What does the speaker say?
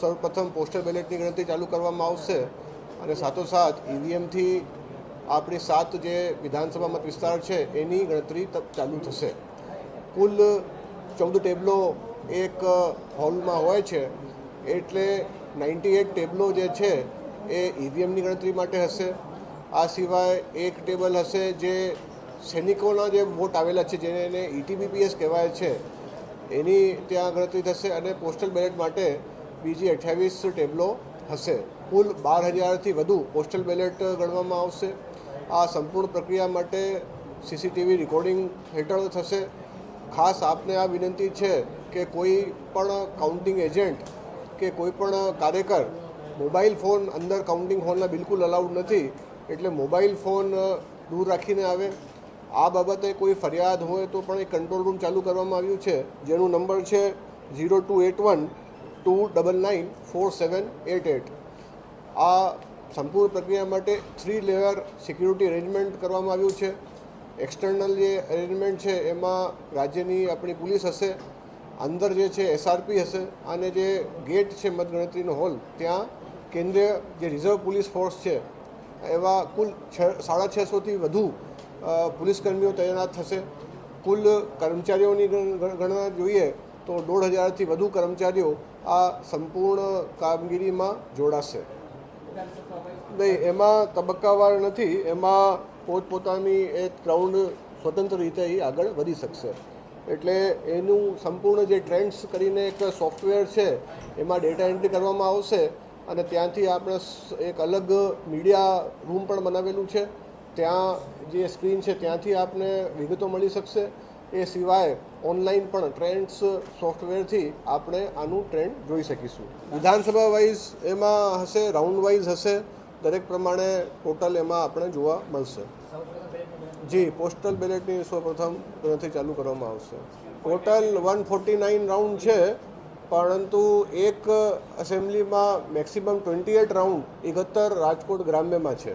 સૌપ્રથમ પોસ્ટલ બેલેટની ગણતરી ચાલુ કરવામાં આવશે અને સાથોસાથ ઈવીએમથી આપણી સાત જે વિધાનસભા મત વિસ્તાર છે, એની ગણતરી ચાલુ થશે. કુલ ચૌદ ટેબલો એક હોલમાં હોય છે, એટલે નાઇન્ટી એટ ટેબલો જે છે, એ ઈવીએમની ગણતરી માટે હશે. આ સિવાય એક ટેબલ હશે જે સૈનિકોના જે વોટ આવેલા છે, જેને એને ઈટીબીપીએસ કહેવાય છે, એની ત્યાં ગણતરી થશે અને પોસ્ટલ બેલેટ માટે બીજી અઠ્યાવીસ ટેબલો હશે. કુલ બાર હજારથી વધુ પોસ્ટલ બેલેટ ગણવામાં આવશે. આ સંપૂર્ણ પ્રક્રિયા માટે સીસીટીવી રેકોર્ડિંગ હેઠળ થશે. ખાસ આપને આ વિનંતી છે કે કોઈ પણ કાઉન્ટિંગ એજન્ટ કે કોઈ પણ કાર્યકર મોબાઈલ ફોન અંદર કાઉન્ટિંગ હોલના બિલકુલ અલાઉડ નથી, એટલે મોબાઈલ ફોન દૂર રાખીને આવે. આ બાબતે કોઈ ફરિયાદ હોય તો પણ એક કંટ્રોલ રૂમ ચાલુ કરવામાં આવ્યું છે. જેનું નંબર છે zero two eight one two double nine four seven eight eight આ સંપૂર્ણ પ્રક્રિયા માટે થ્રી લેયર સિક્યુરિટી અરેન્જમેન્ટ કરવામાં આવ્યું છે. એક્સટર્નલ જે અરેન્જમેન્ટ છે, એમાં રાજ્યની આપણી પોલીસ હશે, અંદર જે છે એસઆરપી હશે, અને જે ગેટ છે મતગણતરીનો હોલ ત્યાં કેન્દ્રીય જે રિઝર્વ પોલીસ ફોર્સ છે, એવા કુલ છ, સાડા છસોથી વધુ પોલીસકર્મીઓ તૈનાત થશે. કુલ કર્મચારીઓની ગણ- ગણ- ગણના જોઈએ તો દોઢ હજારથી વધુ કર્મચારીઓ આ સંપૂર્ણ કામગીરીમાં જોડાશે. નહીં, એમાં તબક્કાવાર નથી, એમાં પોતપોતાની એક ક્રાઉડ સ્વતંત્ર રીતે એ આગળ વધી શકશે. એટલે એનું સંપૂર્ણ જે ટ્રેન્ડ્સ કરીને એક સોફ્ટવેર છે, એમાં ડેટા એન્ટ્રી કરવામાં આવશે અને ત્યાંથી આપણે એક અલગ મીડિયા રૂમ પણ બનાવેલું છે. ત્યાં જે સ્ક્રીન છે, ત્યાંથી આપને વિગતો મળી શકશે. એ સિવાય ઓનલાઈન પણ ટ્રેન્ડ્સ, સોફ્ટવેરથી આપણે આનું ટ્રેન્ડ જોઈ શકીશું. વિધાનસભા વાઇઝ એમાં હશે, રાઉન્ડ વાઇઝ હશે, દરેક પ્રમાણે ટોટલ એમાં આપણે જોવા મળશે. જી, પોસ્ટલ બેલેટની સૌપ્રથમ ગણતરી ચાલુ કરવામાં આવશે. Total one forty nine round છે, પરંતુ એક એસેમ્બલીમાં મેક્સિમમ ટ્વેન્ટી એટ રાઉન્ડ એકહત્તર રાજકોટ ગ્રામ્યમાં છે.